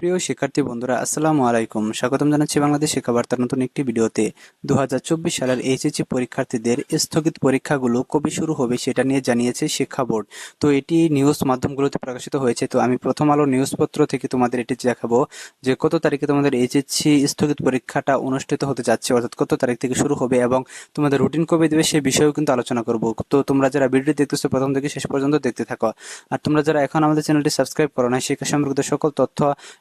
প্রিয় শিক্ষার্থী বন্ধুরা, আসসালামু আলাইকুম। স্বাগতম জানাচ্ছি বাংলাদেশ শিক্ষা বার্তার নতুন একটি ভিডিওতে। দু সালের এইচএসসি পরীক্ষার্থীদের স্থগিত পরীক্ষাগুলো কবে শুরু হবে সেটা নিয়ে জানিয়েছে শিক্ষা বোর্ড। তো এটি নিউজ মাধ্যমগুলোতে প্রকাশিত হয়েছে। তো আমি প্রথম আলো নিউজপত্র থেকে তোমাদের এটি দেখাবো যে কত তারিখে তোমাদের এইচএসসি স্থগিত পরীক্ষাটা অনুষ্ঠিত হতে যাচ্ছে, অর্থাৎ কত তারিখ থেকে শুরু হবে এবং তোমাদের রুটিন কবে দেবে সে বিষয়েও কিন্তু আলোচনা করব। তো তোমরা যারা ভিডিও দেখতেছো প্রথম থেকে শেষ পর্যন্ত দেখতে থাকো। আর তোমরা যারা এখন আমাদের চ্যানেলটি সাবস্ক্রাইব করো না শিক্ষা সম্পর্কিত সকল তথ্য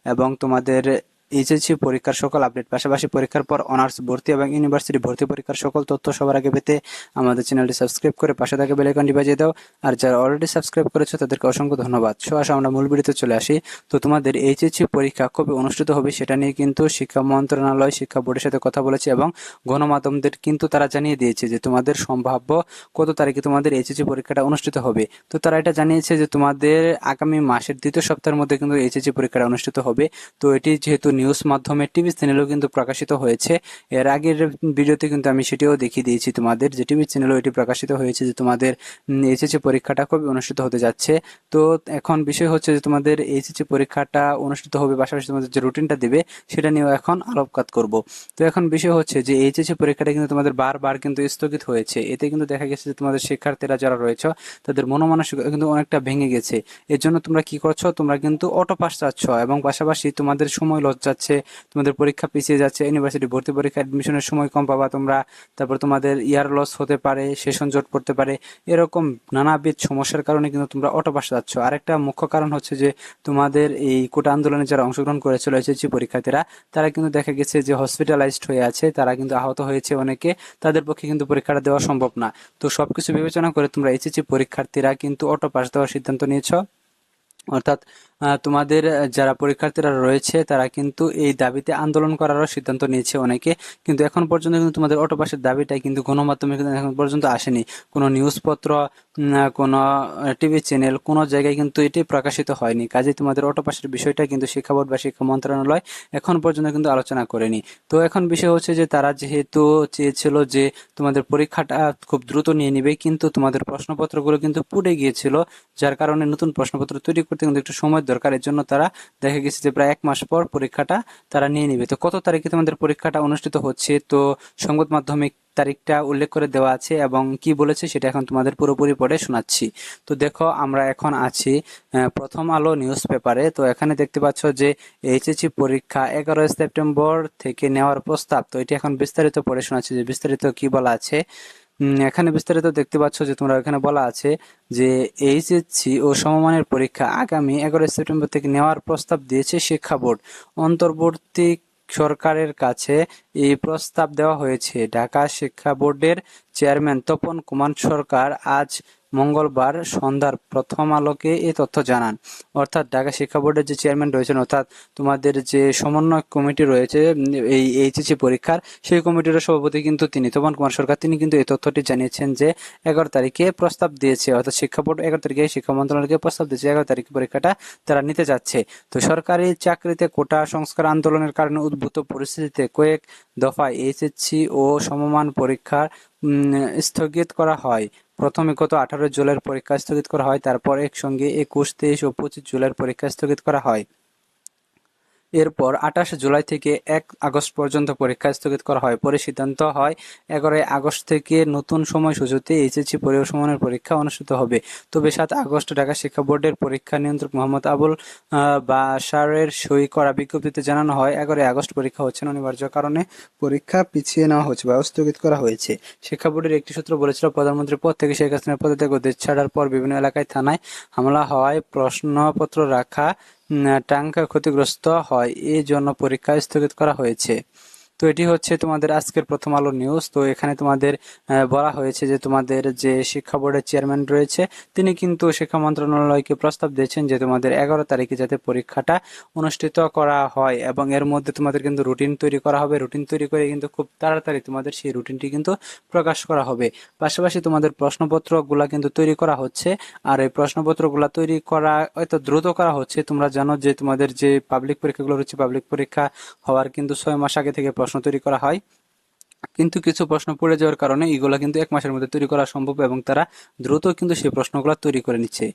এবং তোমাদের এইচএসসি পরীক্ষার সকল আপডেট পাশাপাশি পরীক্ষার পর অনার্স ভর্তি এবং ইউনিভার্সিটি ভর্তি পরীক্ষার সকল তথ্য সবার আগে পেতে আমাদের চ্যানেলটি সাবস্ক্রাইব করে পাশে থাকা বেলাইকনটি বাজিয়ে দাও। আর যারা অলরেডি সাবস্ক্রাইব করেছ, তাদেরকে অসংখ্য ধন্যবাদ। সো আসো আমরা মূল ভিডিওতে চলে আসি। তো তোমাদের এইচএসসি পরীক্ষা কবে অনুষ্ঠিত হবে সেটা নিয়ে কিন্তু শিক্ষা মন্ত্রণালয়, শিক্ষা বোর্ডের সাথে কথা বলেছে এবং গণমাধ্যমদের কিন্তু তারা জানিয়ে দিয়েছে যে তোমাদের সম্ভাব্য কত তারিখে তোমাদের এইচএসসি পরীক্ষাটা অনুষ্ঠিত হবে। তো তারা এটা জানিয়েছে যে তোমাদের আগামী মাসের দ্বিতীয় সপ্তাহের মধ্যে কিন্তু এইচএসসি পরীক্ষাটা অনুষ্ঠিত হবে। তো এটি যেহেতু নিউজ মাধ্যমে টিভি চ্যানেলেও কিন্তু প্রকাশিত হয়েছে। এর আগের ভিডিওতে কিন্তু আমি সেটিও দেখিয়ে দিয়েছি তোমাদের যে টিভি চ্যানেলও এটি প্রকাশিত হয়েছে যে তোমাদের এইচএসসি পরীক্ষাটা কবে অনুষ্ঠিত হতে যাচ্ছে। তো এখন বিষয় হচ্ছে যে তোমাদের এইচএসসি পরীক্ষাটা অনুষ্ঠিত হবে, পাশাপাশি তোমাদের যে রুটিনটা দেবে সেটা নিয়েও এখন আলোকপাত করব। তো এখন বিষয় হচ্ছে যে এইচএসসি পরীক্ষাটা কিন্তু তোমাদের বারবার কিন্তু স্থগিত হয়েছে। এতে কিন্তু দেখা গেছে যে তোমাদের শিক্ষার্থীরা যারা রয়েছে, তাদের মনোমানসিকতা কিন্তু অনেকটা ভেঙে গেছে। এর জন্য তোমরা কি করছ? তোমরা কিন্তু অটো পাস চাচ্ছ এবং পাশাপাশি তোমাদের সময় লস যাচ্ছে, তোমাদের পরীক্ষা পিছিয়ে যাচ্ছে ইউনিভার্সিটি ভর্তি পরীক্ষা অ্যাডমিশনের সময় কম পাবা তোমরা, তারপর তোমাদের ইয়ার লস হতে পারে সেশন জট পড়তে পারে, এরকম নানাবিধ সমস্যার কারণে কিন্তু তোমরা অটো পাস যাচ্ছ। আরেকটা মুখ্য কারণ হচ্ছে যে, তোমাদের এই কোটা আন্দোলনে যারা অংশগ্রহণ করেছিল, এসএসসি পরীক্ষার্থীরা, তারা কিন্তু দেখা গেছে যে হসপিটালাইজড হয়ে আছে, তারা কিন্তু আহত হয়েছে অনেকে, তাদের পক্ষে কিন্তু পরীক্ষাটা দেওয়া সম্ভব না। তো সবকিছু বিবেচনা করে তোমরা এইচএসসি পরীক্ষার্থীরা কিন্তু অটো পাস দেওয়ার সিদ্ধান্ত নিয়েছ। অর্থাৎ তোমাদের যারা পরীক্ষার্থীরা রয়েছে, তারা কিন্তু এই দাবিতে আন্দোলন করারও সিদ্ধান্ত নিয়েছে অনেকে। কিন্তু এখন পর্যন্ত কিন্তু তোমাদের অটো পাসের দাবিটা কিন্তু গণমাধ্যমে কিন্তু এখন পর্যন্ত আসেনি। কোনো নিউজপত্র কোনো টিভি চ্যানেল, কোনো জায়গায় কিন্তু এটি প্রকাশিত হয়নি। কাজে তোমাদের অটোপাসের বিষয়টা কিন্তু শিক্ষা বোর্ড বা শিক্ষা মন্ত্রণালয় এখন পর্যন্ত কিন্তু আলোচনা করেনি। তো এখন বিষয় হচ্ছে যে, তারা যেহেতু চেয়েছিল যে, তোমাদের পরীক্ষাটা খুব দ্রুত নিয়ে নিবে, কিন্তু তোমাদের প্রশ্নপত্রগুলো কিন্তু পুড়ে গিয়েছিল। যার কারণে নতুন প্রশ্নপত্র তৈরি করতে কিন্তু একটু সময় দরকার এর জন্য তারা দেখা গেছে যে প্রায় এক মাস পর পরীক্ষাটা তারা নিয়ে নিবে। তো কত তারিখে তোমাদের পরীক্ষাটা অনুষ্ঠিত হচ্ছে? তো সংবাদ মাধ্যমে তারিখটা উল্লেখ করে দেওয়া আছে এবং কি বলেছে সেটা এখন তোমাদের পুরোপুরি পড়ে শোনাচ্ছি। তো দেখো, আমরা এখন আছি প্রথম আলো নিউজ পেপারে। তো এখানে দেখতে পাচ্ছ যে এইচএসসি পরীক্ষা এগারোই সেপ্টেম্বর থেকে নেওয়ার প্রস্তাব। তো এটি এখন বিস্তারিত পড়ে শোনাচ্ছি যে বিস্তারিত কি বলা আছে। এখানে বিস্তারিত দেখতে পাচ্ছ যে তোমরা এখানে বলা আছে যে এইচএসসি ও সমমানের পরীক্ষা আগামী এগারোই সেপ্টেম্বর থেকে নেওয়ার প্রস্তাব দিয়েছে শিক্ষা বোর্ড। অন্তর্বর্তী সরকারের কাছে এই প্রস্তাব দেওয়া হয়েছে। ঢাকা শিক্ষা বোর্ডের চেয়ারম্যান তপন কুমার সরকার আজ মঙ্গলবার সন্ধ্যার প্রথম আলোকে এই তথ্য জানান। অর্থাৎ ঢাকা শিক্ষা বোর্ডের যে চেয়ারম্যান রয়েছেন অর্থাৎ তোমাদের যে সমন্বয় কমিটি রয়েছে এই এইচএসসি পরীক্ষার সেই কমিটির সভাপতি কিন্তু তিনি তপন কুমার সরকার। তিনি কিন্তু এই তথ্যটি জানিয়েছেন যে এগারো তারিখে প্রস্তাব দিয়েছে অর্থাৎ শিক্ষা বোর্ড এগারো তারিখে শিক্ষা মন্ত্রণালয়কে প্রস্তাব দিয়েছে এগারো তারিখে পরীক্ষাটা তারা নিতে যাচ্ছে। তো সরকারি চাকরিতে কোটা সংস্কার আন্দোলনের কারণে উদ্ভূত পরিস্থিতিতে কয়েক দফায় এইচএসসি ও সমমান পরীক্ষা উম, স্থগিত করা হয়। প্রথমে গত আঠারো জুলাইয়ের পরীক্ষা স্থগিত করা হয়, তারপর একসঙ্গে একুশ, তেইশ ও পঁচিশ জুলাইয়ের পরীক্ষা স্থগিত করা হয়। এরপর আঠাশ জুলাই থেকে এক আগস্ট পর্যন্ত পরীক্ষা স্থগিত করা হয়। পরে সিদ্ধান্ত হয়, এগারোই আগস্ট থেকে নতুন সময় সময়সূচিতে এইচএসসি পরিবেশনের পরীক্ষা অনুষ্ঠিত হবে। তবে সাত আগস্ট ঢাকা শিক্ষা বোর্ডের পরীক্ষা নিয়ন্ত্রক মোহাম্মদ আবুল বাশারের সই করা বিজ্ঞপ্তিতে জানানো হয়, এগারোই আগস্ট পরীক্ষা হচ্ছে না, অনিবার্য কারণে পরীক্ষা পিছিয়ে নেওয়া হচ্ছে বা স্থগিত করা হয়েছে। শিক্ষা বোর্ডের একটি সূত্র বলেছিল প্রধানমন্ত্রীর পদ থেকে শেখ হাসিনার পদত্যাগ দেশ ছাড়ার পর বিভিন্ন এলাকায় থানায় হামলা হওয়ায় প্রশ্নপত্র রাখা টাঙ্কা ক্ষতিগ্রস্ত হয়। এ জন্য পরীক্ষা স্থগিত করা হয়েছে। তো এটি হচ্ছে তোমাদের আজকের প্রথম আলো নিউজ তো এখানে তোমাদের বলা হয়েছে যে তোমাদের যে শিক্ষা বোর্ডের চেয়ারম্যান রয়েছে, তিনি কিন্তু শিক্ষা মন্ত্রণালয়কে প্রস্তাব দিয়েছেন যে তোমাদের এগারো তারিখে যাতে পরীক্ষাটা অনুষ্ঠিত করা হয় এবং এর মধ্যে তোমাদের কিন্তু রুটিন তৈরি করা হবে। রুটিন তৈরি করে কিন্তু খুব তাড়াতাড়ি তোমাদের সেই রুটিনটি কিন্তু প্রকাশ করা হবে। পাশাপাশি তোমাদের প্রশ্নপত্রগুলা কিন্তু তৈরি করা হচ্ছে। আর এই প্রশ্নপত্রগুলা তৈরি করা হয়তো দ্রুত করা হচ্ছে, তোমরা জানো যে তোমাদের যে পাবলিক পরীক্ষাগুলো রয়েছে পাবলিক পরীক্ষা হওয়ার কিন্তু ছয় মাস আগে থেকে প্রশ্ন তৈরি করা হয়। কিন্তু কিছু প্রশ্ন পড়ে যাওয়ার কারণে এগুলো কিন্তু এক মাসের মধ্যে তৈরি করা সম্ভব এবং তারা দ্রুত কিন্তু সেই প্রশ্নগুলো তৈরি করে নিচ্ছে।